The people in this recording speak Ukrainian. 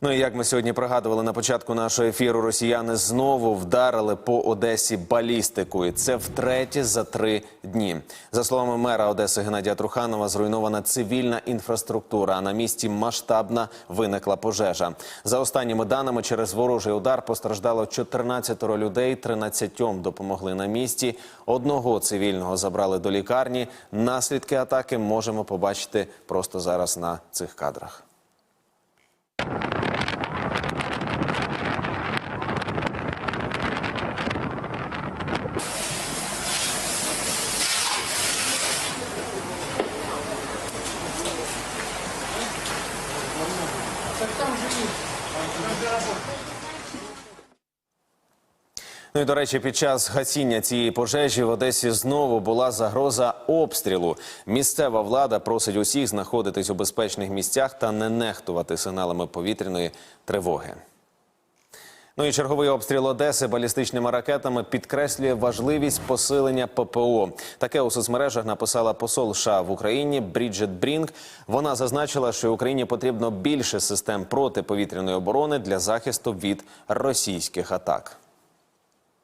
Ну і як ми сьогодні пригадували на початку нашого ефіру, росіяни знову вдарили по Одесі балістикою. Це втретє за три дні. За словами мера Одеси Геннадія Труханова, зруйнована цивільна інфраструктура. А на місці масштабна виникла пожежа. За останніми даними, через ворожий удар постраждало 14 людей. 13 допомогли на місці. Одного цивільного забрали до лікарні. Наслідки атаки можемо побачити просто зараз на цих кадрах. Ну і до речі, під час гасіння цієї пожежі в Одесі знову була загроза обстрілу. Місцева влада просить усіх знаходитись у безпечних місцях та не нехтувати сигналами повітряної тривоги. Ну і черговий обстріл Одеси балістичними ракетами підкреслює важливість посилення ППО. Таке у соцмережах написала посол США в Україні Бріджет Брінг. Вона зазначила, що Україні потрібно більше систем протиповітряної оборони для захисту від російських атак.